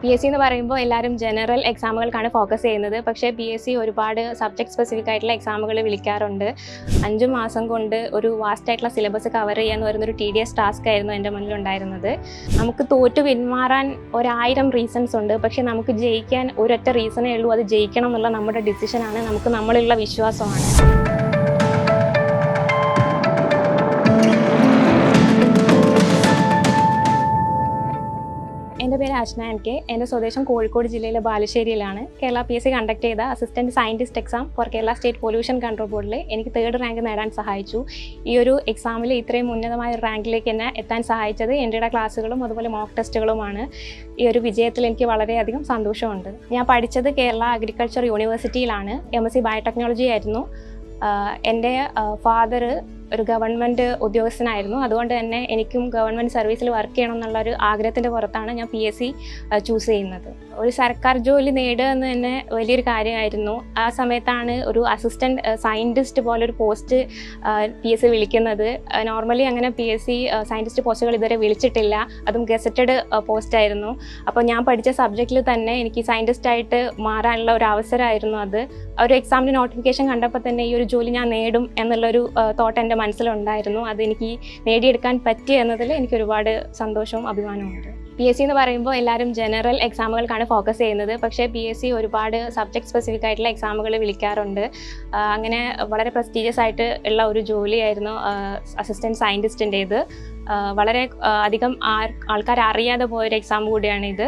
P S C എന്ന് പറയുമ്പോൾ എല്ലാവരും ജനറൽ എക്സാമുകൾക്കാണ് ഫോക്കസ് ചെയ്യുന്നത്. പക്ഷേ പി എസ് സി ഒരുപാട് സബ്ജക്ട് സ്പെസിഫിക് ആയിട്ടുള്ള എക്സാമുകൾ വിളിക്കാറുണ്ട്. അഞ്ച് മാസം കൊണ്ട് ഒരു വാസ്റ്റ് ആയിട്ടുള്ള സിലബസ് കവർ ചെയ്യാന്ന് പറയുന്ന ഒരു ടി ഡി എസ് ടാസ്ക് ആയിരുന്നു എന്റെ മുന്നിലുണ്ടായിരുന്നത്. നമുക്ക് തോറ്റു പിന്മാറാൻ ഒരായിരം റീസൺസ് ഉണ്ട്. പക്ഷേ നമുക്ക് ജയിക്കാൻ ഒരൊറ്റ റീസണേ ഉള്ളൂ. അത് ജയിക്കണം എന്നുള്ള നമ്മുടെ ഡിസിഷനാണ് നമുക്ക് നമ്മളിലുള്ള വിശ്വാസമാണ്. പേര് അശ്ന എം കെ എന്റെ സ്വദേശം കോഴിക്കോട് ജില്ലയിലെ ബാലുശ്ശേരിയിലാണ്. Kerala P S C conduct ചെയ്ത assistant scientist exam for Kerala state pollution control ബോർഡിൽ എനിക്ക് തേർഡ് റാങ്ക് നേടാൻ സഹായിച്ചു. ഈ ഒരു എക്സാമിൽ ഇത്രയും ഉന്നതമായ ഒരു റാങ്കിലേക്ക് എന്നെ എത്താൻ സഹായിച്ചത് എന്റെ ക്ലാസ്സുകളും അതുപോലെ മോക്ക് ടെസ്റ്റുകളുമാണ് ഈ ഒരു വിജയത്തിൽ എനിക്ക് വളരെയധികം സന്തോഷമുണ്ട്. ഞാൻ പഠിച്ചത് കേരള അഗ്രികൾച്ചർ യൂണിവേഴ്സിറ്റിയിലാണ് എം എസ് സി ബയോടെക്നോളജി ആയിരുന്നു. എന്റെ ഫാദർ ഒരു ഗവൺമെന്റ് ഉദ്യോഗസ്ഥനായിരുന്നു. അതുകൊണ്ട് തന്നെ എനിക്കും ഗവൺമെന്റ് സർവീസിൽ വർക്ക് ചെയ്യണം എന്നുള്ള ഒരു ആഗ്രഹത്തിന്റെ പുറത്താണ് ഞാൻ പി എസ് സി ചൂസ് ചെയ്യുന്നത്. ഒരു സർക്കാർ ജോലി നേടുക എന്ന് തന്നെ വലിയൊരു കാര്യമായിരുന്നു. ആ സമയത്താണ് ഒരു അസിസ്റ്റന്റ് സയന്റിസ്റ്റ് പോലെ ഒരു പോസ്റ്റ് പി എസ് സി വിളിക്കുന്നത്. നോർമലി അങ്ങനെ പി എസ് സി സയന്റിസ്റ്റ് പോസ്റ്റുകൾ ഇതുവരെ വിളിച്ചിട്ടില്ല. അതും ഗസറ്റഡ് പോസ്റ്റായിരുന്നു അപ്പോൾ ഞാൻ പഠിച്ച സബ്ജക്റ്റിൽ തന്നെ എനിക്ക് സയന്റിസ്റ്റ് ആയിട്ട് മാറാനുള്ള ഒരു അവസരമായിരുന്നു അത്. ഒരു എക്സാമിന്റെ നോട്ടിഫിക്കേഷൻ കണ്ടപ്പോൾ തന്നെ ഈ ഒരു ജോലി ഞാൻ നേടും എന്നുള്ളൊരു തോട്ട് എന്റെ മനസ്സിലുണ്ടായിരുന്നു. അതെനിക്ക് നേടിയെടുക്കാൻ പറ്റി എന്നതിൽ എനിക്ക് ഒരുപാട് സന്തോഷവും അഭിമാനവുമുണ്ട് പി എസ് സി എന്ന് പറയുമ്പോൾ എല്ലാവരും ജനറൽ എക്സാമുകൾക്കാണ് ഫോക്കസ് ചെയ്യുന്നത്. പക്ഷേ പി എസ് സി ഒരുപാട് സബ്ജക്ട് സ്പെസിഫിക് ആയിട്ടുള്ള എക്സാമുകൾ വിളിക്കാറുണ്ട്. അങ്ങനെ വളരെ പ്രസ്റ്റീജിയസ് ആയിട്ട് ഉള്ള ഒരു ജോലിയായിരുന്നു അസിസ്റ്റന്റ് സയന്റിസ്റ്റിന്റേത് വളരെ അധികം ആൾക്കാർ അറിയാതെ പോയൊരു എക്സാം കൂടിയാണ് ഇത്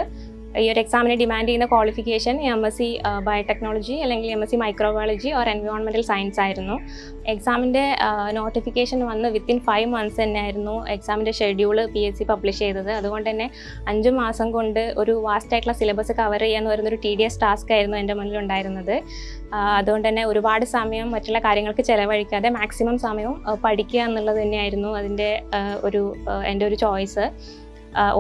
ഈ ഒരു എക്സാമിന് ഡിമാൻഡ് ചെയ്യുന്ന qualification M S C biotechnology അല്ലെങ്കിൽ M S C microbiology or എൻവയോൺമെന്റൽ science ആയിരുന്നു. എക്സാമിന്റെ നോട്ടിഫിക്കേഷൻ വന്ന് വിത്തിൻ ഫൈവ് മന്ത്സ് തന്നെയായിരുന്നു എക്സാമിന്റെ schedule P S C publish ചെയ്തത്. അതുകൊണ്ട് തന്നെ അഞ്ച് മാസം കൊണ്ട് ഒരു വാസ്റ്റ് ആയിട്ടുള്ള സിലബസ് കവർ ചെയ്യാന്ന് ഒരു ടി ഡി എസ് ടാസ്ക് ആയിരുന്നു എന്റെ മുന്നിൽ ഉണ്ടായിരുന്നത്. അതുകൊണ്ട് തന്നെ ഒരുപാട് സമയം മറ്റുള്ള കാര്യങ്ങൾക്ക് ചിലവഴിക്കാതെ മാക്സിമം സമയവും പഠിക്കുക എന്നുള്ളത് തന്നെയായിരുന്നു അതിന്റെ ഒരു എന്റെ ഒരു ചോയ്സ്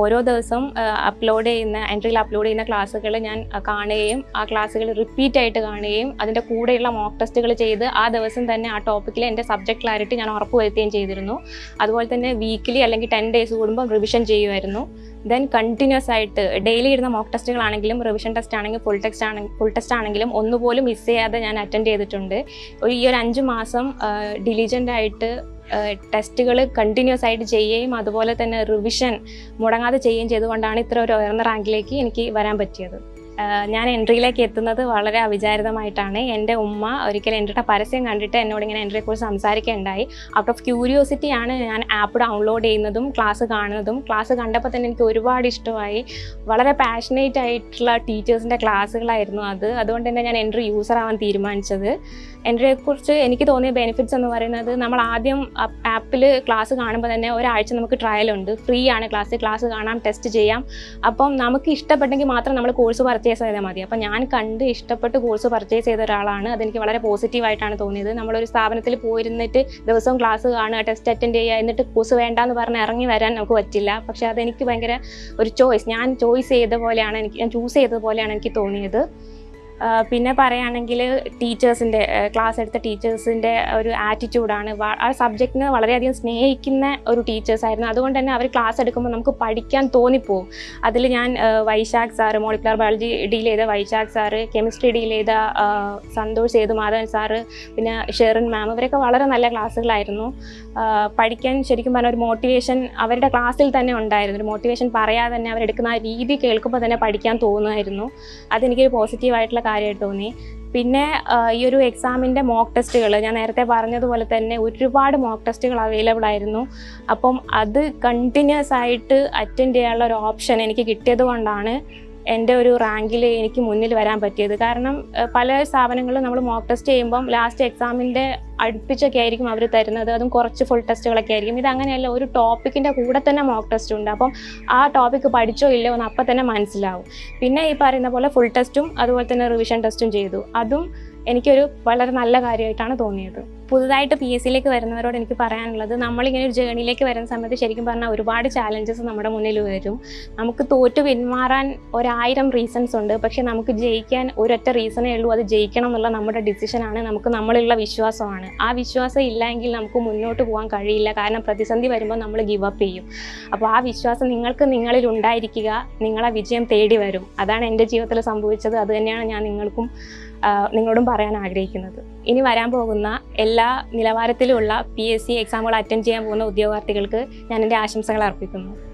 ഓരോ ദിവസവും അപ്ലോഡ് ചെയ്യുന്ന എൻട്രിയിൽ അപ്ലോഡ് ചെയ്യുന്ന ക്ലാസ്സുകൾ ഞാൻ കാണുകയും ആ ക്ലാസ്സുകൾ റിപ്പീറ്റ് ആയിട്ട് കാണുകയും അതിന്റെ കൂടെയുള്ള മോക്ക് ടെസ്റ്റുകൾ ചെയ്ത് ആ ദിവസം തന്നെ ആ ടോപ്പിക്കിൽ എന്റെ സബ്ജക്ട് ക്ലാരിറ്റി ഞാൻ ഉറപ്പുവരുത്തുകയും ചെയ്തിരുന്നു. അതുപോലെ തന്നെ വീക്കിലി അല്ലെങ്കിൽ ടെൻ ഡേയ്സ് കൂടുമ്പോൾ റിവിഷൻ ചെയ്യുമായിരുന്നു. ദെൻ കണ്ടിന്യൂസ് ആയിട്ട് ഡെയിലി ഇടുന്ന മോക്ക് ടെസ്റ്റുകളാണെങ്കിലും റിവിഷൻ ടെസ്റ്റ് ആണെങ്കിലും ഫുൾ ടെസ്റ്റ് ആണെങ്കിൽ ഫുൾ ടെസ്റ്റ് ആണെങ്കിലും ഒന്നുപോലും മിസ് ചെയ്യാതെ ഞാൻ അറ്റൻഡ് ചെയ്തിട്ടുണ്ട്. ഒരു ഈ ഒരു അഞ്ച് മാസം ഡിലിജന്റ് ആയിട്ട് ടെസ്റ്റുകൾ കണ്ടിന്യൂസ് ആയിട്ട് ചെയ്യുകയും അതുപോലെ തന്നെ റിവിഷൻ മുടങ്ങാതെ ചെയ്യുകയും ചെയ്തുകൊണ്ടാണ് ഇത്ര ഒരു ഉയർന്ന റാങ്കിലേക്ക് എനിക്ക് വരാൻ പറ്റിയത്. ഞാൻ എൻട്രിയിലേക്ക് എത്തുന്നത് വളരെ അവിചാരിതമായിട്ടാണ്. എന്റെ ഉമ്മ ഒരിക്കൽ എന്റെ പരസ്യം കണ്ടിട്ട് എന്നോട് ഇങ്ങനെ എൻട്രിയെക്കുറിച്ച് സംസാരിക്കുകയുണ്ടായി. ഔട്ട് ഓഫ് ക്യൂരിയോസിറ്റി ആണ് ഞാൻ ആപ്പ് ഡൗൺലോഡ് ചെയ്യുന്നതും ക്ലാസ് കാണുന്നതും. ക്ലാസ് കണ്ടപ്പോൾ തന്നെ എനിക്ക് ഒരുപാട് ഇഷ്ടമായി. വളരെ പാഷനേറ്റ് ആയിട്ടുള്ള ടീച്ചേഴ്സിന്റെ ക്ലാസ്സുകളായിരുന്നു അത്. അതുകൊണ്ട് തന്നെ ഞാൻ എൻട്രി യൂസർ ആവാൻ തീരുമാനിച്ചത്. എൻട്രിയെക്കുറിച്ച് എനിക്ക് തോന്നിയ ബെനിഫിറ്റ്സ് എന്ന് പറയുന്നത് നമ്മൾ ആദ്യം ആപ്പിൽ ക്ലാസ് കാണുമ്പോൾ തന്നെ ഒരാഴ്ച നമുക്ക് ട്രയൽ ഉണ്ട്. ഫ്രീ ആണ് ക്ലാസ് ക്ലാസ് കാണാം ടെസ്റ്റ് ചെയ്യാം. അപ്പം നമുക്ക് ഇഷ്ടപ്പെട്ടെങ്കിൽ മാത്രം നമ്മൾ കോഴ്സ് പർച്ചേസ് ചെയ്താൽ മതി അപ്പം ഞാൻ കണ്ട് ഇഷ്ടപ്പെട്ട് കോഴ്സ് പർച്ചേസ് ചെയ്ത ഒരാളാണ്. അതെനിക്ക് വളരെ പോസിറ്റീവായിട്ടാണ് തോന്നിയത്. നമ്മളൊരു സ്ഥാപനത്തിൽ പോയിരുന്നിട്ട് ദിവസവും ക്ലാസ് കാണുക ടെസ്റ്റ് അറ്റൻഡ് ചെയ്യുക എന്നിട്ട് കോഴ്സ് വേണ്ടാന്ന് പറഞ്ഞ് ഇറങ്ങി വരാൻ നമുക്ക് പറ്റില്ല. പക്ഷേ അതെനിക്ക് ഭയങ്കര ഒരു ചോയ്സ് ഞാൻ ചോയ്സ് ചെയ്ത പോലെയാണ് എനിക്ക് ഞാൻ ചൂസ് ചെയ്ത പോലെയാണ് എനിക്ക് തോന്നിയത്. പിന്നെ പറയുകയാണെങ്കിൽ ടീച്ചേഴ്സിന്റെ ക്ലാസ് എടുത്ത ടീച്ചേഴ്സിന്റെ ഒരു ആറ്റിറ്റ്യൂഡാണ് ആ സബ്ജക്റ്റിനെ വളരെയധികം സ്നേഹിക്കുന്ന ഒരു ടീച്ചേഴ്സായിരുന്നു അതുകൊണ്ട് തന്നെ അവർ ക്ലാസ് എടുക്കുമ്പോൾ നമുക്ക് പഠിക്കാൻ തോന്നിപ്പോവും. അതിൽ ഞാൻ Vaishakh sir molecular biology deal ചെയ്ത വൈശാഖ് സാറ് കെമിസ്ട്രി ഡീൽ ചെയ്ത സന്തോഷ് സേതുമാധവൻ സാറ് പിന്നെ ഷെറിൻ മാം ഇവരൊക്കെ വളരെ നല്ല ക്ലാസ്സുകളായിരുന്നു പഠിക്കാൻ ശരിക്കും പറഞ്ഞ ഒരു മോട്ടിവേഷൻ അവരുടെ ക്ലാസ്സിൽ തന്നെ ഉണ്ടായിരുന്നു. ഒരു മോട്ടിവേഷൻ പറയാതെ തന്നെ അവരെടുക്കുന്ന ആ രീതി കേൾക്കുമ്പോൾ തന്നെ പഠിക്കാൻ തോന്നുമായിരുന്നു. അതെനിക്കൊരു പോസിറ്റീവായിട്ടുള്ള കാര്യമായിട്ട് തോന്നി. പിന്നെ ഈ ഒരു എക്സാമിന്റെ മോക്ക് ടെസ്റ്റുകൾ ഞാൻ നേരത്തെ പറഞ്ഞതുപോലെ തന്നെ ഒരുപാട് മോക്ക് ടെസ്റ്റുകൾ അവൈലബിൾ ആയിരുന്നു. അപ്പം അത് കണ്ടിന്യൂസ് ആയിട്ട് അറ്റൻഡ് ചെയ്യാനുള്ള ഒരു ഓപ്ഷൻ എനിക്ക് കിട്ടിയത് കൊണ്ടാണ് എന്റെ ഒരു റാങ്കിൽ എനിക്ക് മുന്നിൽ വരാൻ പറ്റിയത്. കാരണം പല സ്ഥാപനങ്ങളും നമ്മൾ മോക്ക് ടെസ്റ്റ് ചെയ്യുമ്പം ലാസ്റ്റ് എക്സാമിന്റെ അടുപ്പിച്ചൊക്കെ ആയിരിക്കും അവർ തരുന്നത്. അതും കുറച്ച് ഫുൾ ടെസ്റ്റുകളൊക്കെ ആയിരിക്കും. ഇത് അങ്ങനെയല്ല ഒരു ടോപ്പിക്കിന്റെ കൂടെ തന്നെ മോക്ക് ടെസ്റ്റ് ഉണ്ട്. അപ്പം ആ ടോപ്പിക്ക് പഠിച്ചോ ഇല്ലയോ എന്ന് അപ്പം തന്നെ മനസ്സിലാവും. പിന്നെ ഈ പറയുന്ന പോലെ ഫുൾ ടെസ്റ്റും അതുപോലെ തന്നെ റിവിഷൻ ടെസ്റ്റും ചെയ്തു. അതും എനിക്കൊരു വളരെ നല്ല കാര്യമായിട്ടാണ് തോന്നിയത്. പുതുതായിട്ട് പി എസ് സിയിലേക്ക് വരുന്നവരോട് എനിക്ക് പറയാനുള്ളത് നമ്മളിങ്ങനെ ഒരു ജേണിയിലേക്ക് വരുന്ന സമയത്ത് ശരിക്കും പറഞ്ഞാൽ ഒരുപാട് ചാലഞ്ചസ് നമ്മുടെ മുന്നിൽ വരും. നമുക്ക് തോറ്റു പിന്മാറാൻ ഒരായിരം റീസൺസ് ഉണ്ട് പക്ഷെ നമുക്ക് ജയിക്കാൻ ഒരൊറ്റ റീസണേ ഉള്ളൂ അത് ജയിക്കണം എന്നുള്ള നമ്മുടെ ഡിസിഷനാണ് നമുക്ക് നമ്മളുള്ള വിശ്വാസമാണ്. ആ വിശ്വാസം ഇല്ലെങ്കിൽ നമുക്ക് മുന്നോട്ട് പോകാൻ കഴിയില്ല കാരണം പ്രതിസന്ധി വരുമ്പോൾ നമ്മൾ ഗിവ് അപ്പ് ചെയ്യും. അപ്പോൾ ആ വിശ്വാസം നിങ്ങൾക്ക് നിങ്ങളിൽ ഉണ്ടായിരിക്കുക നിങ്ങളെ വിജയം തേടി വരും. അതാണ് എന്റെ ജീവിതത്തിൽ സംഭവിച്ചത് അതുതന്നെയാണ് ഞാൻ നിങ്ങൾക്കും നിങ്ങളോടും പറയാൻ ആഗ്രഹിക്കുന്നത്. ഇനി വരാൻ പോകുന്ന എല്ലാ നിലവാരത്തിലുമുള്ള പി എസ് സി എക്സാമുകൾ അറ്റൻഡ് ചെയ്യാൻ പോകുന്ന ഉദ്യോഗാർത്ഥികൾക്ക് ഞാൻ എന്റെ ആശംസകൾ അർപ്പിക്കുന്നു.